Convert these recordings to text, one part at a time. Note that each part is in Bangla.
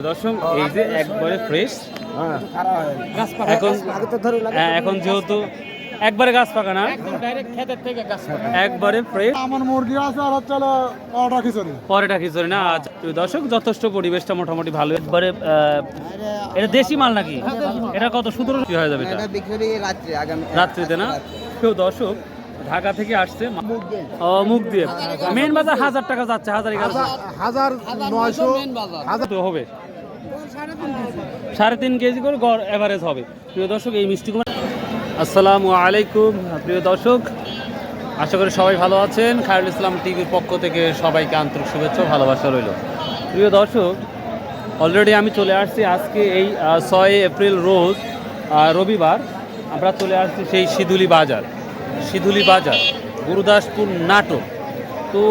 দর্শক এই যে একবারে ফ্রেশ এখন হ্যাঁ, এখন যেহেতু একবারে গাছ পাকা না একবারে ফ্রেশ আমার মুরগি আছে আর হচ্ছে অটা খিচুড়ি। পরেটা খিচুড়ি না আচ্ছা। দর্শক যথেষ্ট পরিবেশটা মোটামুটি ভালো। একবারে এটা দেশি মাল নাকি? এটা কত সতেরো হয়ে যাবে এটা? এটা বিক্রি রাত্রে আগামী রাত্রিতে না? কেউ দর্শক ঢাকা থেকে আসছে ও মুখ দিয়ে। মেন বাজার হাজার টাকা যাচ্ছে হাজার এগারো হাজার নয়শো হাজার তো হবে। সাড়ে তিন কেজি করে গড় অ্যাভারেজ হবে। প্রিয় দর্শক, এই মিষ্টি কুমার আসসালামু আলাইকুম, প্রিয় দর্শক। আশা করি সবাই ভালো আছেন। খায়রুল ইসলাম টিভির পক্ষ থেকে সবাইকে আন্তরিক শুভেচ্ছা ভালোবাসা রইল। প্রিয় দর্শক অলরেডি আমি চলে আসছি আজকে এই ছয় এপ্রিল রোজ রবিবার। আমরা চলে আসছি সেই সিধুলি বাজার। সিধুলি বাজার, গুরুদাসপুর নাটক তো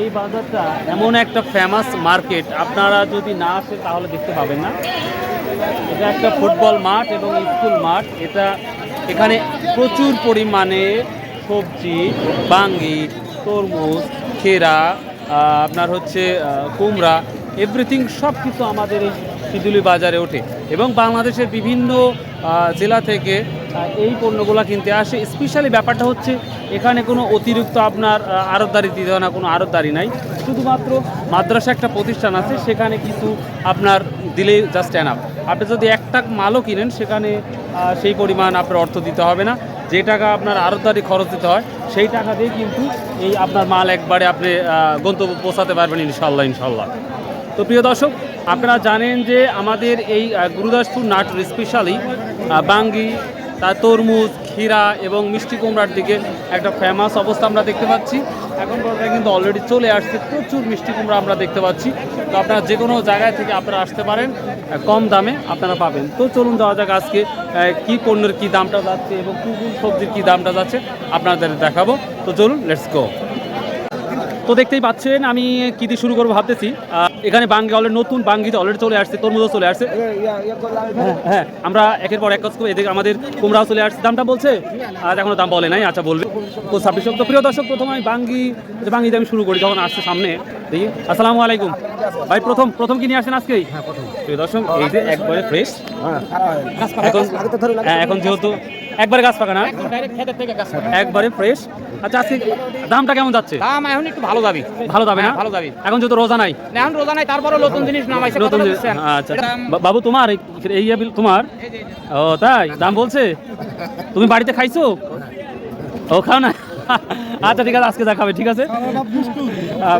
এই বাজারটা এমন একটা ফেমাস মার্কেট আপনারা যদি না আসে, তাহলে দেখতে পাবেন না। এটা একটা ফুটবল মাঠ এবং স্কুল মাঠ। এটা এখানে প্রচুর পরিমাণে সবজি বাঙ্গি তরমুজ, খেরা আপনার হচ্ছে কুমড়া এভরিথিং সব কিছু আমাদের এই সিদুলি বাজারে ওঠে। এবং বাংলাদেশের বিভিন্ন জেলা থেকে এই পণ্যগুলো কিনতে আসে। স্পেশালি ব্যাপারটা হচ্ছে এখানে কোনো অতিরিক্ত আপনার আহ, আড়তদারি দিতে হয় না কোনো আড়তদারি নাই। শুধুমাত্র মাদ্রাসা একটা প্রতিষ্ঠান আছে সেখানে কিছু আপনার দিলেই জাস্ট এনাফ আপনি যদি একটা মালও কিনেন সেখানে সেই পরিমাণ আপনার অর্থ দিতে হবে না। যে টাকা আপনার আড়তদারি খরচ দিতে হয় সেই টাকা দিয়ে কিন্তু এই আপনার মাল একবারে আপনি গন্তব্য পৌঁছাতে পারবেন ইনশাল্লাহ ইনশাল্লাহ তো প্রিয় দর্শক আপনারা জানেন যে আমাদের এই গুরুদাসপুর নাটোর স্পেশালি বাঙ্গি তার তরমুজ, ক্ষীরা এবং মিষ্টি কুমড়ার দিকে একটা ফেমাস অবস্থা আমরা দেখতে পাচ্ছি। এখন পর্যন্ত কিন্তু অলরেডি চলে আসছে প্রচুর মিষ্টি কুমড়া আমরা দেখতে পাচ্ছি। তো আপনারা যে কোনো জায়গায় থেকে আপনারা আসতে পারেন কম দামে আপনারা পাবেন। তো চলুন যাওয়া যাক আজকে কী পণ্যের কী দামটা যাচ্ছে এবং কোন সবজির কী দামটা যাচ্ছে আপনাদের দেখাবো। তো চলুন লেটস গো তো দেখতেই পাচ্ছেন আমি কি দিয়ে শুরু করব ভাবতেছি। এখানে বাঙ্গি অলরেডি নতুন বাঙ্গিতে অলরেডি চলে আসছে তরমুজও চলে আসছে। হ্যাঁ, হ্যাঁ আমরা একের পর এক কাজ করে এদিকে আমাদের কুমড়াও চলে আসছে। দামটা বলছে? আর এখনও দাম বলে নাই আচ্ছা বলবে। তো ছাব্বিশ তো প্রিয় দর্শক প্রথম আমি বাঙ্গি বাঙ্গিতে আমি শুরু করি যখন আসছে সামনে দেখি। আসসালামু আলাইকুম। ভাই প্রথম প্রথম কি নিয়ে আসেন আজকেই? প্রিয় দর্শক এই যে একবারে ফ্রেশ এখন হ্যাঁ এখন যেহেতু একবারে গাছ পাকা না? একবারে ফ্রেশ আচ্ছা আজকে দামটা কেমন যাচ্ছে? দাম এখন একটু ভালো যাবি। ভালো যাবে না? হ্যাঁ, ভালো যাবে। এখন যেহেতু রোজা নাই। এখন রোজা নাই তারপরে নতুন জিনিস নামাইছে নতুন কতটা যে- বুঝছেন? আচ্ছা বাবু তোমার এই- এই তোমার? ও তাই? দাম বলছে? তুমি বাড়িতে খাইছো? ও খাও না। আচ্ছা ঠিক আছে আজকে দেখা হবে ঠিক আছে?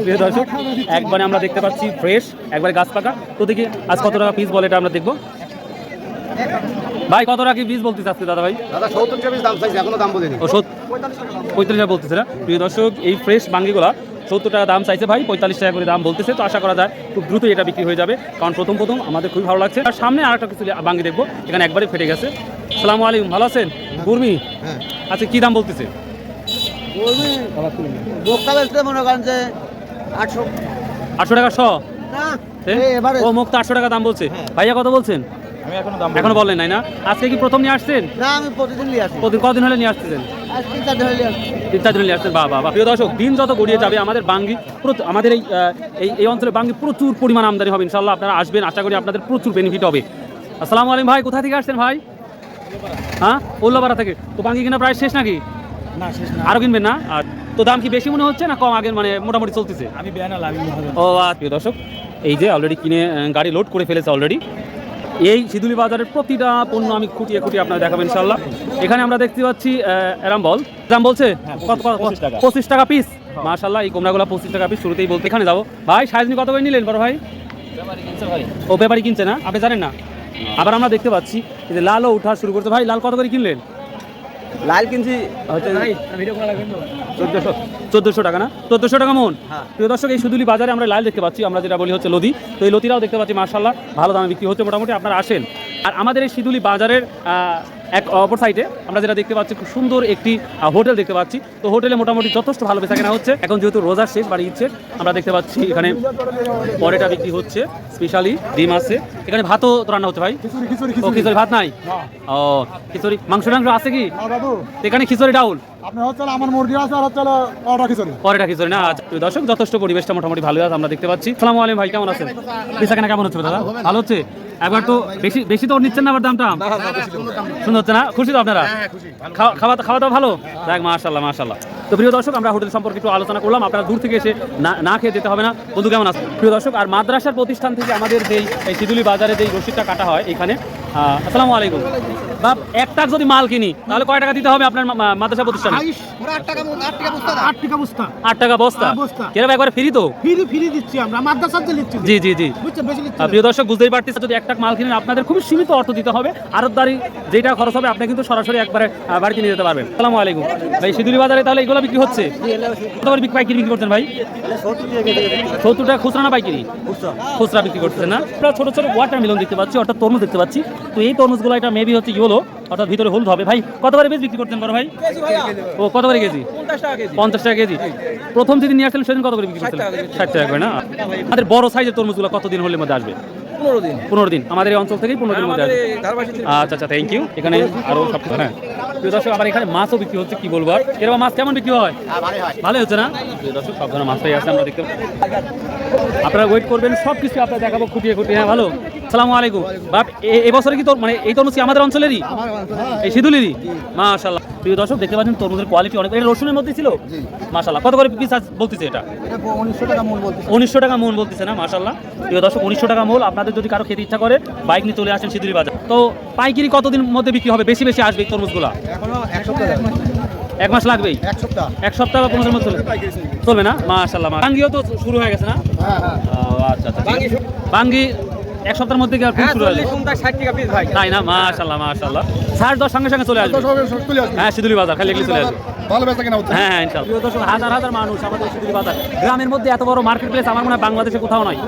প্রিয় দর্শক একবারে আমরা দেখতে পাচ্ছি ফ্রেশ একবারে গাছ পাকা। তো দেখি আজ কত টাকা পিস বলে এটা আমরা দেখব। ভাই কত টাকা কি পিস বলতেছে আজকে দাদা ভাই? দাদা সত্তর টাকা দাম চাইছে এখনও দাম বলিনি। ও পঁয়তাল্লিশ টাকা বলতেছে না? প্রিয় দর্শক এই ফ্রেশ বাঙ্গিগুলা সত্তর টাকা দাম চাইছে ভাই পঁয়তাল্লিশ টাকা করে দাম বলতেছে। তো আশা করা যায় খুব দ্রুত এটা বিক্রি হয়ে যাবে। কারণ প্রথম প্রথম আমাদের খুবই ভালো লাগছে। আর সামনে আর একটা কিছু বাঙ্গি দেখব। এখানে একবারে ফেটে গেছে। সালামু আলাইকুম ভালো আছেন? কুর্মি? হ্যাঁ। আচ্ছা কি দাম বলতেছে? মনে করেন যে আটশো আটশো টাকা শ? না এ? এই এবারে ও মুক্ত আটশো টাকা দাম বলছে। ভাইয়া কত বলছেন? আমি এখনও দাম এখনও বলেন নাই না? আজকে কি প্রথম নিয়ে আসছেন? না আমি প্রতিদিন নিয়ে আসি। প্রতিদিন কদিন হলে নিয়ে আসতেছেন? তিন চার দিন নিয়ে আসি তিন চার আসতেন বাবা বাবা প্রিয় দর্শক দিন যত গড়িয়ে যাবে আমাদের বাঙ্গি প্রচুর- আমাদের এই অঞ্চলে বাঙ্গি প্রচুর পরিমাণ আমদানি হবে ইনশাল্লাহ আপনারা আসবেন। আশা করি আপনাদের প্রচুর বেনিফিট হবে। আসসালামু আলাইকুম ভাই কোথা থেকে আসছেন ভাই? হ্যাঁ? উল্লাপাড়া থেকে। তো বাঙ্গি কেনা প্রায় শেষ নাকি? না শেষ না। আরও কিনবেন না? আর তো দাম কি বেশি মনে হচ্ছে না কম আগের মানে মোটামুটি চলতেছে? আমি ও আচ্ছা প্রিয় দর্শক এই যে অলরেডি কিনে গাড়ি লোড করে ফেলেছে অলরেডি এই সিদুলি বাজারের প্রতিটা পণ্য আমি খুঁটিয়ে খুঁটিয়ে আপনার দেখাবেন ইনশাল্লাহ এখানে আমরা দেখতে পাচ্ছি এরাম বল। দাম বলছে? কত কত- 25 টাকা। পঁচিশ টাকা পিস মাশাল্লাহ এই কোমরাগুলো পঁচিশ টাকা পিস শুরুতেই বলতে এখানে যাব। ভাই সাইজনি কত করে নিলেন বড় ভাই? ও ব্যাপারি কিনছে না? আপনি জানেন না? আবার আমরা দেখতে পাচ্ছি যে লালও উঠা শুরু করছে। ভাই লাল কত করে কিনলেন? লাল কিনছি হচ্ছে চোদ্দোশো। চোদ্দোশো টাকা না? চোদ্দোশো টাকা মন? হ্যাঁ। প্রিয় দর্শক এই সুদুলি বাজারে আমরা লাল দেখতে পাচ্ছি আমরা যেটা বলি হচ্ছে লদি। তো এই লতিরাও দেখতে পাচ্ছি মার্শাল্লাহ ভালো দামে বিক্রি হচ্ছে মোটামুটি আপনারা আসেন। আর আমাদের এই সিদুলি বাজারের আহ, এক অপর সাইডে আমরা যেটা দেখতে পাচ্ছি খুব সুন্দর একটি হোটেল দেখতে পাচ্ছি। তো হোটেলে মোটামুটি যথেষ্ট ভালো বেচা কেনা হচ্ছে। এখন যেহেতু রোজার শেষ বাড়ি ইচ্ছে আমরা দেখতে পাচ্ছি এখানে পরেটা বিক্রি হচ্ছে স্পেশালি ডিম আছে। এখানে ভাতও তো রান্না হচ্ছে ভাই? ও খিচুড়ি। ভাত নাই? ও খিচুড়ি মাংস টাংস আছে কি? এখানে খিচুড়ি ডাউল? আপনার আমার মুরগি আছে আর হচ্ছে পরেটা খিচুড়ি। না আচ্ছা। দর্শক যথেষ্ট পরিবেশটা মোটামুটি ভালো আছে আমরা দেখতে পাচ্ছি। সালামু আলাইকুম ভাই কেমন আছেন? বেচা কেনা কেমন হচ্ছে দাদা? ভালো হচ্ছে? একবার তো বেশি বেশি তো নিচ্ছেন না আবার দামটা? সুন্দর হচ্ছে না? খুশি তো আপনারা? খাওয়া খাওয়া তো দাওয়া ভালো? দেখ মাশাল্লাহ মাশাল্লাহ তো প্রিয় দর্শক আমরা হোটেল সম্পর্কে একটু আলোচনা করলাম। আপনারা দূর থেকে এসে না না খেয়ে যেতে হবে না। বন্ধু কেমন আছে প্রিয় দর্শক আর মাদ্রাসার প্রতিষ্ঠান থেকে আমাদের যেই এই সিদুলি বাজারে যেই রসিদটা কাটা হয় এখানে আসসালামু আলাইকুম। বাপ এক টাক যদি মাল কিনি তাহলে কয় টাকা দিতে হবে আপনার মাদ্রাসা প্রতিষ্ঠানে? আট টাকা বস্তা টাকা বস্তা হ্যাঁ, বস্তা। কেরম একবারে ফ্রি তো? ফ্রি ফ্রি দিচ্ছি আমরা। মাদ্রাসার জি জি জি। প্রিয় দর্শক বুঝতেই পারতেছে যদি একটা মাল কিনেন আপনাদের খুবই সীমিত অর্থ দিতে হবে। আরতদারি যেটা খরচ হবে আপনি কিন্তু সরাসরি একবারে বাড়িতে নিয়ে যেতে পারবেন। আসসালামু আলাইকুম। ভাই সিদুলি বাজারে তাহলে এগুলো বিক্রি হচ্ছে? কত করে বিক্রি পাইকারি বিক্রি করছেন ভাই? সত্তর টাকা খুচরা না পাইকারি? খুচরা। বিক্রি করছেন না? ছোট ছোট ওয়াটার মিলন দেখতে পাচ্ছি অর্থাৎ তরমুজ দেখতে পাচ্ছি। তো এই তরমুজগুলো এটা মেবি হচ্ছে ইয়েলো অর্থাৎ ভিতরে হলুদ হবে। ভাই কত করে বেশ বিক্রি করতেন বড় ভাই? ও কত করে কেজি? পঞ্চাশ টাকা কেজি। প্রথম যেদিন নিয়ে আসলেন সেদিন কত করে বিক্রি করতেন ষাট টাকা করে না? আমাদের বড় সাইজের তরমুজগুলো কতদিন হলে মধ্যে আসবে? পনেরো দিন। পনেরো দিন। আমাদের এই অঞ্চল থেকেই পনেরো মধ্যে আচ্ছা আচ্ছা থ্যাংক ইউ এখানে আরও সব হ্যাঁ। প্রিয় দর্শক আবার এখানে মাছও বিক্রি হচ্ছে কি বলব আর? এরকম মাছ কেমন বিক্রি হয়? ভালো হচ্ছে না? প্রিয় দর্শক সব ধরনের মাছটাই আছে আমরা দেখতে আপনারা ওয়েট করবেন সব কিছু আপনারা দেখাবো খুঁটিয়ে খুঁটিয়ে। হ্যাঁ ভালো। সালামু আলাইকুম। বাপ এবছরে কি তোর মানে এই তরমুজ কি আমাদের অঞ্চলেরই? এই সিধুলিরই মাশাল্লাহ প্রিয় দর্শক দেখতে পাচ্ছেন তরমুজের কোয়ালিটি অনেক এটা রসুনের মধ্যে ছিল? মাশাল্লাহ কত করে পিস বলতেছে এটা? উনিশশো টাকা মূল বলতেছে। না? মাশাল্লাহ প্রিয় দর্শক উনিশশো টাকা মূল। আপনাদের যদি কারও খেতে ইচ্ছা করে বাইক নিয়ে চলে আসেন সিঁদুরি বাজার। তো পাইকারি কতদিন মধ্যে বিক্রি হবে? বেশি বেশি আসবে তরমুজগুলা? এক মাস লাগবেই? এক সপ্তাহ। এক সপ্তাহ বা পনেরো মধ্যে চলবে না? মাশাল্লাহ বাঙ্গিও তো শুরু হয়ে গেছে না? হ্যাঁ হ্যাঁ। আচ্ছা আচ্ছা ভাঙ্গি এক সপ্তাহের মধ্যে কি আর ফুল শুরু হয়ে যাবে? তাই না? মাশাল্লাহ মাশাল্লাহ সাড়ে দশ সঙ্গে সঙ্গে চলে আসবে। হ্যাঁ সিঁদুরি বাজার খালি এগুলি চলে আসবে। ভালো বেচা কেনা হচ্ছে। হ্যাঁ হ্যাঁ ইনশাআল্লাহ হাজার হাজার মানুষ আমাদের সিঁদুরি বাজার। গ্রামের মধ্যে এত বড় মার্কেট প্লেস আমার মনে হয় বাংলাদেশে কোথাও নয়।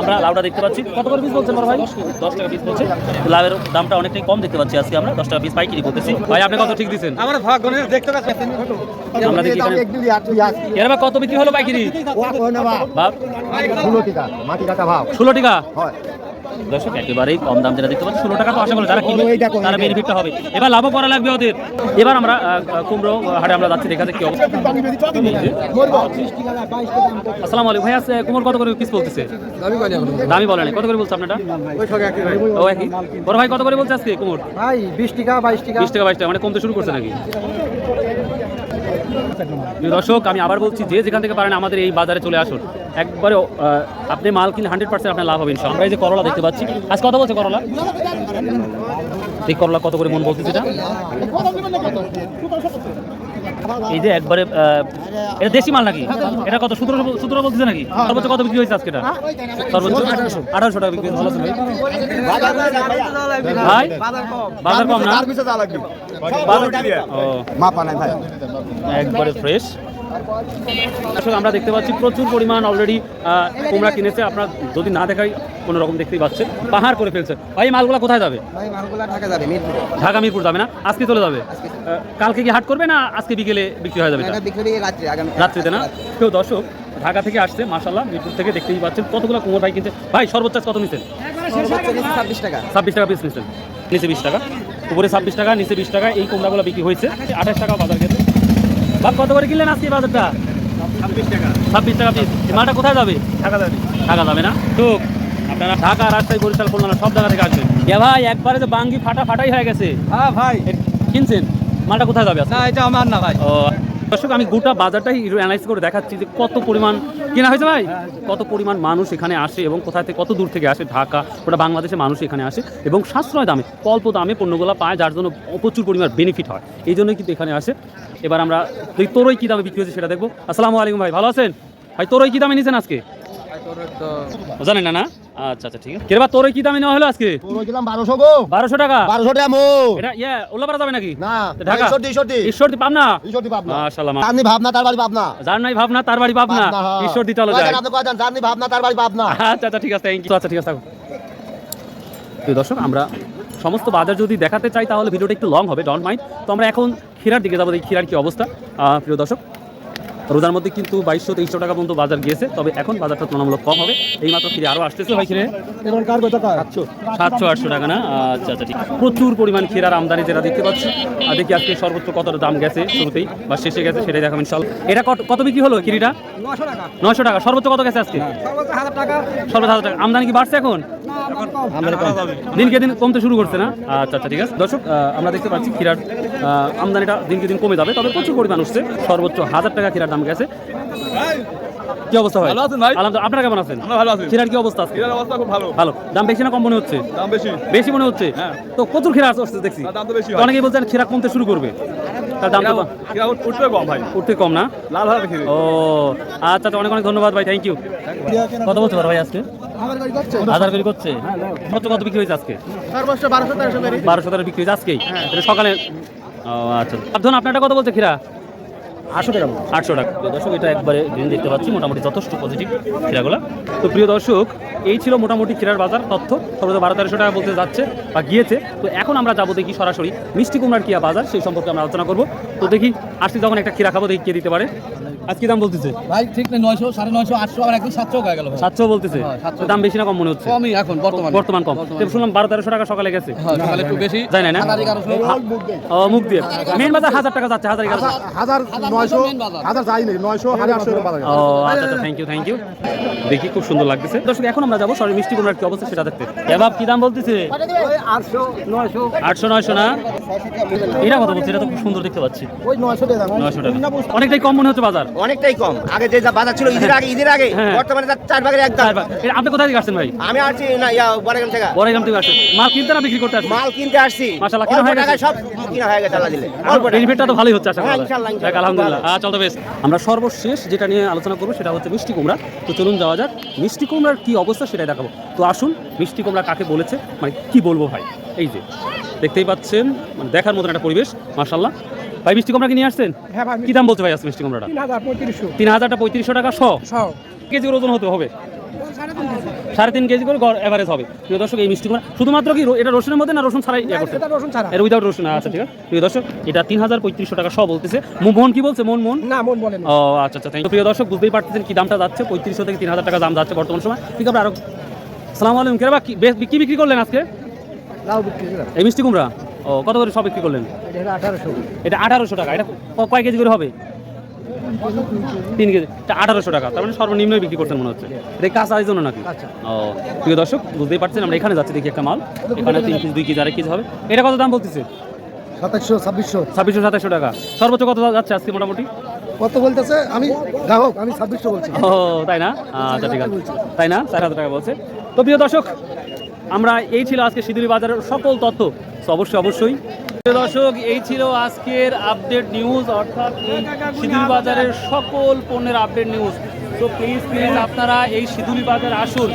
আমরা লাউটা দেখতে পাচ্ছি। কত করে পিস বলছেন বড় ভাই? দশ টাকা পিস বলছে। লাউয়ের দামটা অনেকটাই কম দেখতে পাচ্ছি আজকে আমরা। দশ টাকা পিস পাইকারি করতেছি ভাই আপনি কত ঠিক দিচ্ছেন আমার ভাগ দেখতে পাচ্ছেন আমরা দেখি এর কত বিক্রি হলো পাইকারি? বাপ। ষোলো টাকা মাটি কাটা ভাব। ষোলো টাকা? হয়। দর্শক একেবারেই কম দাম যেটা দেখতে পাচ্ছি ষোলো টাকা তো আশা করি যারা কিনবে তারা বেনিফিটটা হবে। এবার লাভও করা লাগবে ওদের। এবার আমরা কুমড়ো হাটে আমরা যাচ্ছি দেখা কি অবস্থা। আসসালামু আলাইকুম। ভাই আছে কুমড়ো কত করে পিস বলতেছে? দামি বলে কত করে বলছে আপনারটা? ও একই। বড় ভাই কত করে বলছে আজকে কুমড় ভাই বিশ টাকা বাইশ টাকা। বিশ টাকা বাইশ টাকা মানে কমতে শুরু করছে নাকি? দর্শক, আমি আবার বলছি, যে যেখান থেকে পারেন আমাদের এই বাজারে চলে আসুন। একবারে আপনি মাল কিনে হান্ড্রেড পার্সেন্ট আপনার লাভ হবে ইনশাল্লাহ আমরা এই যে করলা দেখতে পাচ্ছি। আজ কথা বলছে করলা? এই করলা কত করে মন বলতেছে এটা? এই যে একবারে এটা দেশি মাল নাকি? এটা কত সতেরো সতেরো বলতেছে নাকি? সর্বোচ্চ কত বিক্রি হয়েছে আজকে এটা? সর্বোচ্চ আঠারোশো। টাকা বিক্রি ভালো ভাই ভাই বাজার কম না? ও মাপা নাই ভাই। একবারে ফ্রেশ আসলে আমরা দেখতে পাচ্ছি প্রচুর পরিমাণ অলরেডি কুমড়া কিনেছে। আপনার যদি না দেখাই কোনো রকম দেখতেই পাচ্ছেন। পাহাড় করে ফেলছে। ভাই এই মালগুলো কোথায় যাবে? ভাই মালগুলা ঢাকা যাবে মিরপুরে। ঢাকা মিরপুর যাবে না? আজকে চলে যাবে? কালকে কি হাট করবে না আজকে বিকেলে বিক্রি হয়ে যাবে রাত্রিতে না? কেউ দর্শক ঢাকা থেকে আসছে মাসাল্লাহ মিরপুর থেকে দেখতেই পাচ্ছেন কতগুলো কুমোর ভাই কিনছে। ভাই সর্বোচ্চ কত নিচ্ছেন ছাব্বিশ টাকা। ছাব্বিশ টাকা পিস নিচ্ছেন নিচে বিশ টাকা উপরে ছাব্বিশ টাকা নিচে বিশ টাকা এই কুমড়াগুলো বিক্রি হয়েছে। আঠাশ টাকা বাজার গেছে। ভাব কত করে কিনলেন আজকে বাজারটা? ছাব্বিশ টাকা। পিস। এই মালটা কোথায় যাবে? ঢাকা যাবে। ঢাকা যাবে না? তো আপনারা ঢাকা রাজশাহী বরিশাল খুলনা সব জায়গা থেকে আসবেন। এ ভাই একবারে যে বাঙ্গি ফাটা ফাটাই হয়ে গেছে। হ্যাঁ ভাই। কিনছেন? মালটা কোথায় যাবে না এটা আমার না ভাই। ও দর্শক আমি গোটা বাজারটাই অ্যানালাইজ করে দেখাচ্ছি যে কত পরিমাণ কেনা হয়েছে ভাই? কত পরিমাণ মানুষ এখানে আসে এবং কোথা থেকে কত দূর থেকে আসে? ঢাকা ওটা বাংলাদেশে মানুষ এখানে আসে এবং সাশ্রয় দামে অল্প দামে পণ্যগুলো পায় যার জন্য প্রচুর পরিমাণ বেনিফিট হয়। এই জন্যই কিন্তু এখানে আসে। এবার আমরা তুই তোরই কী দামে বিক্রি হয়েছে সেটা দেখব। আসসালামু আলাইকুম ভাই ভালো আছেন? ভাই তোরই কী দামে নিয়েছেন আজকে? জানেন না না? আচ্ছা আচ্ছা ঠিক আছে। কেরবা তোরই কী দামে নেওয়া হলো আজকে? পুরো দিলাম বারোশো গো। বারোশো টাকা? বারোশো টাকা মো এটা ইয়ে ওল্লাপাড়া যাবে নাকি? না ঢাকা? ঈশ্বরদী ঈশ্বরদী। ঈশ্বরদী পাবনা? ঈশ্বরদী পাবনা। মাশাআল্লাহ জার্নি ভাবনা তার বাড়ি পাবনা। যার নাই ভাবনা তার বাড়ি পাবনা। পাবনা, হ্যাঁ। ঈশ্বরদী চলো যায় ভাবনা তার বাড়ি পাবনা। আচ্ছা আচ্ছা ঠিক আছে থ্যাংক ইউ আচ্ছা ঠিক আছে থাকো। দর্শক আমরা সমস্ত বাজার যদি দেখাতে চাই তাহলে ভিডিওটা একটু লং হবে ডন্ট মাইন্ড তো আমরা এখন ক্ষীরার দিকে যাব এই ক্ষীরার কি অবস্থা। প্রিয় দর্শক রোজার মধ্যে কিন্তু বাইশশো তেইশশো টাকা পর্যন্ত বাজার গিয়েছে। তবে এখন বাজারটা তুলনামূলক কম হবে। এই মাত্র ফিরে আরও আসতেছে ভাই কার সাতশো আটশো টাকা না? আচ্ছা আচ্ছা ঠিক। প্রচুর পরিমাণ ক্ষীরার আমদানি যেটা দেখতে পাচ্ছি। আর দেখি আজকে সর্বোচ্চ কত দাম গেছে শুরুতেই বা শেষে গেছে সেটাই দেখাবেন ইনশাল্লাহ এটা কত কত বিক্রি হলো ক্ষীরিটা নশো টাকা। নয়শো টাকা। সর্বোচ্চ কত গেছে আজকে? সর্বোচ্চ হাজার টাকা। সর্বোচ্চ হাজার টাকা। আমদানি কি বাড়ছে এখন? দিনকে দিন কমতে শুরু করছে না? আচ্ছা আচ্ছা ঠিক আছে। দর্শক আহ, আমরা দেখতে পাচ্ছি ক্ষীরার আহ, আমদানিটা দিনকে দিন কমে যাবে। তবে প্রচুর পরিমাণ উঠছে। সর্বোচ্চ হাজার টাকা ক্ষীরার দাম গেছে? কি অবস্থা ভাই? ভালো আছেন ভাই? আলহামদুলিল্লাহ আপনারা কেমন আছেন? আমরা ভালো আছি। ক্ষীরার কি অবস্থা আজকে? এটার অবস্থা খুব ভালো। ভালো। দাম বেশি না কম মনে হচ্ছে? দাম বেশি। বেশি মনে হচ্ছে? হ্যাঁ। তো প্রচুর ক্ষীরা আসছে দেখছি। দাম তো বেশি অনেকেই বলছেন ক্ষীরা কমতে শুরু করবে। তার দাম তো কিরা উঠবে কম ভাই। উঠতে কম না? লাল হাজার দেখি ও আচ্ছা আচ্ছা অনেক অনেক ধন্যবাদ ভাই থ্যাংক ইউ কত ভাই আজকে? আমার গাড়ি করছে। হাজার করে করছে কত কত বিক্রি হয়েছে আজকে? বারোশো তেরোশো বিক্রি হয়েছে আজকেই? এটা সকালে ও আচ্ছা। ধরুন আপনারটা কত বলছে ক্ষীরা আটশো টাকা আটশো টাকা। প্রিয় দর্শক, এটা একবারে গ্রিন দেখতে পাচ্ছি, মোটামুটি যথেষ্ট পজিটিভ ক্ষীরাগুলো তো প্রিয় দর্শক, এই ছিল মোটামুটি ক্ষীরার বাজার তথ্য। সর্বোচ্চ বারো তেরোশো টাকা বলতে যাচ্ছে বা গিয়েছে। তো এখন আমরা যাব দেখি সরাসরি মিষ্টি কুমড়ার কিয়া বাজার, সেই সম্পর্কে আমরা আলোচনা করব। তো দেখি, আসছি যখন একটা ক্ষীরা খাব, দেখি কে দিতে পারে। আজ কি দাম বলতেছে? ভাই ঠিক নেই নয়শো সাড়ে নয়শো আটশো আর একদম সাতশো হয়ে গেল সাতশো বলতেছে? হ্যাঁ, 700 তো দাম বেশি না কম মনে হচ্ছে? কমই এখন বর্তমানে। বর্তমান কম। তো শুনলাম বারো তেরোশো টাকা সকালে গেছে। হ্যাঁ সকালে একটু বেশি। যাই না। না ও মুখ দিয়ে। মেন বাজার হাজার টাকা যাচ্ছে হাজার এগারোশো। হাজার নয়শো হাজার যাই নেই নয়শো হাজার আটশো টাকা ও আচ্ছা থ্যাংক ইউ থ্যাংক ইউ দেখি খুব সুন্দর লাগতেছে। দর্শক এখন আমরা যাব সরি মিষ্টি কুমড়ার কি অবস্থা সেটা দেখতে। এবার কি দাম বলতেছে? আটশো নয়শো। আটশো নয়শো না? এটা কত বলছে? এটা তো খুব সুন্দর দেখতে পাচ্ছি। নয়শো টাকা। অনেকটাই কম মনে হচ্ছে বাজার। অনেকটাই কম। আগে যে যা বাজার ছিল ঈদের আগে ঈদের আগে হ্যাঁ। বর্তমানে তার চার ভাগের এক ভাগ। আপনি কোথায় থেকে আসছেন ভাই? আমি আসছি না ইয়া বড়গ্রাম থেকে। বড়াইগ্রাম থেকে আসছেন। মাল কিনতে না বিক্রি করতে আসছেন? মাল কিনতে আসছি। মাশাআল্লাহ, কিনা হয়ে গেছে? সব কিনা হয়ে গেছে আল্লাহ দিলে। বেনিফিটটা তো ভালোই হচ্ছে আশা করা হ্যাঁ, ইনশাআল্লাহ, আলহামদুলিল্লাহ। আচ্ছা চল বেশ। আমরা সর্বশেষ যেটা নিয়ে আলোচনা করব সেটা হচ্ছে মিষ্টি কুমড়া। তো চলুন যাওয়া যাক মিষ্টি কুমড়ার কি অবস্থা সেটাই দেখাবো। তো আসুন মিষ্টি কুমড়া কাকে বলেছে? মানে কি বলব ভাই? এই যে দেখতেই পাচ্ছেন মানে দেখার মতন একটা পরিবেশ মাশাল্লাহ ভাই মিষ্টি কুমড়া কি নিয়ে আসছেন? হ্যাঁ ভাই কি দাম বলছে ভাই আজকে মিষ্টি কুমড়াটা? তিন হাজার পঁয়ত্রিশশো। তিন হাজারটা পঁয়ত্রিশশো টাকা শ? কেজি ওজন হতে হবে। সাড়ে তিন কেজি করে গড় এভারেজ হবে। প্রিয় দর্শক এই মিষ্টি কুমড়া শুধুমাত্র কি এটা রসুনের মধ্যে না রসুন ছাড়াই এটা রসুন ছাড়া। এর উইদাউট রসুন আচ্ছা ঠিক আছে। প্রিয় দর্শক এটা তিন হাজার পঁয়ত্রিশশো টাকা সব বলতেছে। মোহন কি বলছে? মোহন মোহন? না মন বলেন ও আচ্ছা আচ্ছা থ্যাংক প্রিয় দর্শক বুঝতেই পারতেছেন কি দামটা যাচ্ছে। পঁয়ত্রিশশো থেকে তিন হাজার টাকা দাম যাচ্ছে বর্তমান সময়। ঠিক আছে আরও সালাম আলাইকুম। কেরা কি বিক্রি করলেন আজকে? এই মিষ্টি কুমড়া? ও কত করে সব বিক্রি করলেন? এটা আঠারোশো। টাকা। এটা কয় কেজি করে হবে? তিন কেজি। আঠারোশো টাকা। তার মানে সর্বনিম্নই বিক্রি করছেন মনে হচ্ছে। এটা কাঁচা জন্য নাকি? আচ্ছা ও প্রিয় দর্শক বুঝতেই পারছেন আমরা এখানে যাচ্ছি দেখি একটা মাল। এখানে তিন কেজি দুই কেজি আরেক কেজি হবে। এটা কত দাম বলতেছে? সাতাশশো ছাব্বিশশো। ছাব্বিশশো সাতাশশো টাকা। সর্বোচ্চ কত যাচ্ছে আজকে মোটামুটি? কত বলতেছে? আমি গ্রাহক আমি ছাব্বিশশো বলছি। ও তাই না? আচ্ছা ঠিক আছে। তাই না? চার হাজার টাকা বলছে। তো প্রিয় দর্শক আমরা এই ছিল আজকে সিঁদুরি বাজারের সকল তথ্য। অবশ্যই অবশ্যই। দর্শক, এই ছিল আজকের আপডেট নিউজ অর্থাৎ এই সিঁদুরি বাজারের সকল পণ্যের আপডেট নিউজ তো প্লিজ প্লিজ আপনারা এই সিঁদুরি বাজার আসুন।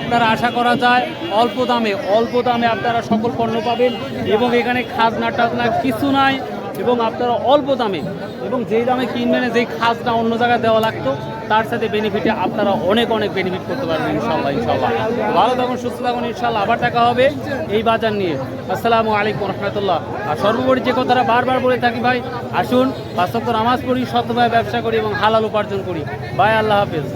আপনারা আশা করা যায়, অল্প দামে অল্প দামে আপনারা সকল পণ্য পাবেন এবং এখানে খাজনা টাজনা কিছু নাই। এবং আপনারা অল্প দামে এবং যেই দামে কিনবেন, যেই খাজটা অন্য জায়গায় দেওয়া লাগতো, তার সাথে বেনিফিটে আপনারা অনেক অনেক বেনিফিট করতে পারবেন ইনশাল্লাহ ইনশাল্লাহ ভালো থাকুন, সুস্থ থাকুন ইনশাল্লাহ আবার দেখা হবে এই বাজার নিয়ে। আসসালামু আলাইকুম রহমতুল্লাহ। আর সর্বোপরি যে কথাটা বারবার বলে থাকি ভাই, আসুন, পাঁচ নামাজ পড়ি সতভাবে ব্যবসা করি এবং হালাল উপার্জন করি। ভাই, আল্লাহ হাফেজ।